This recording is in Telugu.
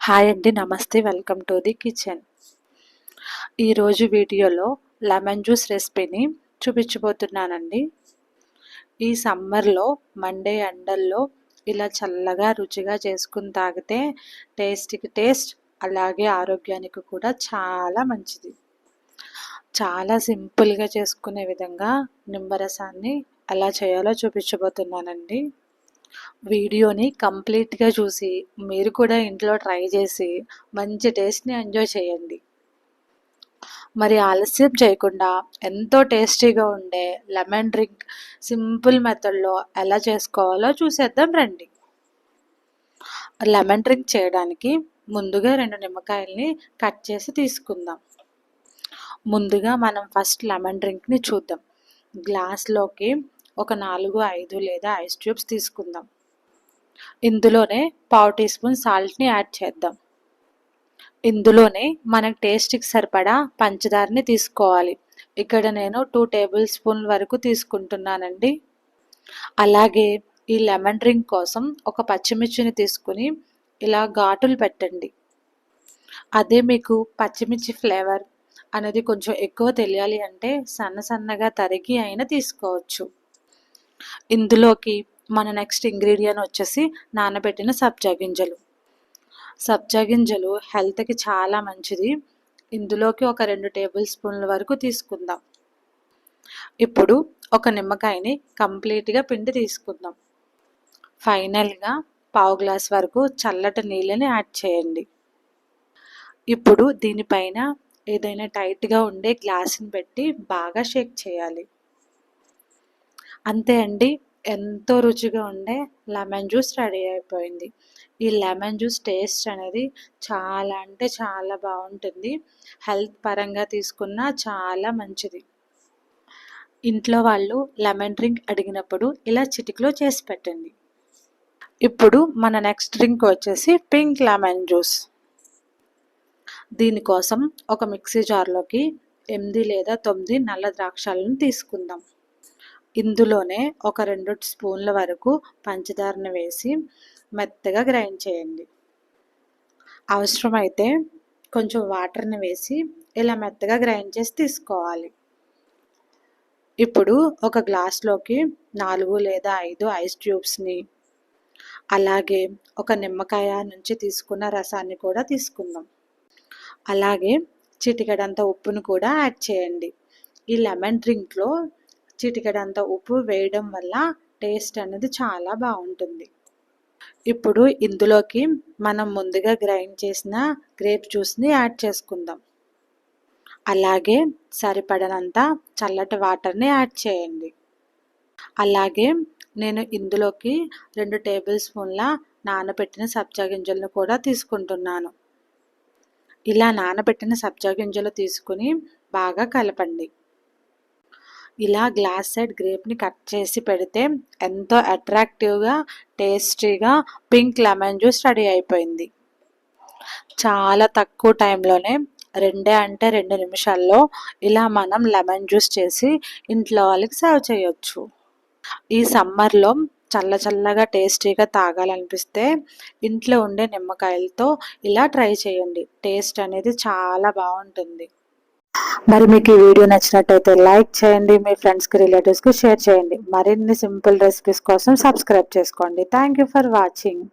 హాయ్ అండి నమస్తే వెల్కమ్ టు ది కిచెన్. ఈరోజు వీడియోలో లెమన్ జ్యూస్ రెసిపీని చూపించబోతున్నానండి. ఈ సమ్మర్లో మండే ఎండల్లో ఇలా చల్లగా రుచిగా చేసుకుని తాగితే టేస్ట్కి టేస్ట్ అలాగే ఆరోగ్యానికి కూడా చాలా మంచిది. చాలా సింపుల్గా చేసుకునే విధంగా నిమ్మరసాన్ని ఎలా చేయాలో చూపించబోతున్నానండి. వీడియోని కంప్లీట్గా చూసి మీరు కూడా ఇంట్లో ట్రై చేసి మంచి టేస్ట్ని ఎంజాయ్ చేయండి. మరి ఆలస్యం చేయకుండా ఎంతో టేస్టీగా ఉండే లెమన్ డ్రింక్ సింపుల్ మెథడ్లో ఎలా చేసుకోవాలో చూసేద్దాం రండి. లెమన్ డ్రింక్ చేయడానికి ముందుగా రెండు నిమ్మకాయల్ని కట్ చేసి తీసుకుందాం. ముందుగా మనం ఫస్ట్ లెమన్ డ్రింక్ని చూద్దాం. గ్లాస్లోకి ఒక నాలుగు ఐదు లేదా ఐస్ ట్యూబ్స్ తీసుకుందాం. ఇందులోనే పావు టీ స్పూన్ సాల్ట్ని యాడ్ చేద్దాం. ఇందులోనే మనకు టేస్ట్కి సరిపడా పంచదారని తీసుకోవాలి. ఇక్కడ నేను టూ టేబుల్ స్పూన్ వరకు తీసుకుంటున్నానండి. అలాగే ఈ లెమన్ డ్రింక్ కోసం ఒక పచ్చిమిర్చిని తీసుకుని ఇలా ఘాటులు పెట్టండి. అదే మీకు పచ్చిమిర్చి ఫ్లేవర్ అనేది కొంచెం ఎక్కువ తెలియాలి అంటే సన్న సన్నగా తరిగి అయినా తీసుకోవచ్చు. ఇందులోకి మన నెక్స్ట్ ఇంగ్రీడియంట్ వచ్చేసి నానబెట్టిన సబ్జా గింజలు. సబ్జా గింజలు హెల్త్కి చాలా మంచిది. ఇందులోకి ఒక రెండు టేబుల్ స్పూన్ల వరకు తీసుకుందాం. ఇప్పుడు ఒక నిమ్మకాయని కంప్లీట్గా పిండి తీసుకుందాం. ఫైనల్గా పావు గ్లాస్ వరకు చల్లటి నీళ్ళని యాడ్ చేయండి. ఇప్పుడు దీనిపైన ఏదైనా టైట్గా ఉండే గ్లాస్ని పెట్టి బాగా షేక్ చేయాలి. అంతే అండి. ఎంతో రుచిగా ఉండే లెమన్ జ్యూస్ రెడీ అయిపోయింది. ఈ లెమన్ జ్యూస్ టేస్ట్ అనేది చాలా అంటే చాలా బాగుంటుంది. హెల్త్ పరంగా తీసుకున్న చాలా మంచిది. ఇంట్లో వాళ్ళు లెమన్ డ్రింక్ అడిగినప్పుడు ఇలా చిటికలో చేసి పెట్టండి. ఇప్పుడు మన నెక్స్ట్ డ్రింక్ వచ్చేసి పింక్ లెమన్ జ్యూస్. దీనికోసం ఒక మిక్సీ జార్లోకి ఎనిమిది లేదా తొమ్మిది నల్ల ద్రాక్షాలను తీసుకుందాం. ఇందులోనే ఒక రెండు స్పూన్ల వరకు పంచదారను వేసి మెత్తగా గ్రైండ్ చేయండి. అవసరమైతే కొంచెం వాటర్ని వేసి ఇలా మెత్తగా గ్రైండ్ చేసి తీసుకోవాలి. ఇప్పుడు ఒక గ్లాస్లోకి నాలుగు లేదా ఐదు ఐస్ ట్యూబ్స్ని అలాగే ఒక నిమ్మకాయ నుంచి తీసుకున్న రసాన్ని కూడా తీసుకుందాం. అలాగే చిటికడంత ఉప్పును కూడా యాడ్ చేయండి. ఈ లెమన్ డ్రింక్లో చిటికెడంత ఉప్పు వేయడం వల్ల టేస్ట్ అనేది చాలా బాగుంటుంది. ఇప్పుడు ఇందులోకి మనం ముందుగా గ్రైండ్ చేసిన గ్రేప్ జ్యూస్ని యాడ్ చేసుకుందాం. అలాగే సరిపడనంత చల్లటి వాటర్ని యాడ్ చేయండి. అలాగే నేను ఇందులోకి రెండు టేబుల్ స్పూన్ల నానబెట్టిన సబ్జా గింజలను కూడా తీసుకుంటున్నాను. ఇలా నానబెట్టిన సబ్జా గింజలు తీసుకుని బాగా కలపండి. ఇలా గ్లాస్ సైడ్ గ్రేప్ని కట్ చేసి పెడితే ఎంతో అట్రాక్టివ్గా టేస్టీగా పింక్ లెమన్ జ్యూస్ రెడీ అయిపోయింది. చాలా తక్కువ టైంలోనే రెండే అంటే రెండు నిమిషాల్లో ఇలా మనం లెమన్ జ్యూస్ చేసి ఇంట్లో వాళ్ళకి సర్వ్ చేయొచ్చు. ఈ సమ్మర్లో చల్ల చల్లగా టేస్టీగా తాగాలనిపిస్తే ఇంట్లో ఉండే నిమ్మకాయలతో ఇలా ట్రై చేయండి. టేస్ట్ అనేది చాలా బాగుంటుంది. మరి మీకు ఈ వీడియో నచ్చినట్టయితే లైక్ చేయండి మీ ఫ్రెండ్స్కి రిలేటివ్స్కి షేర్ చేయండి. మరిన్ని సింపుల్ రెసిపీస్ కోసం సబ్స్క్రైబ్ చేసుకోండి. Thank you for watching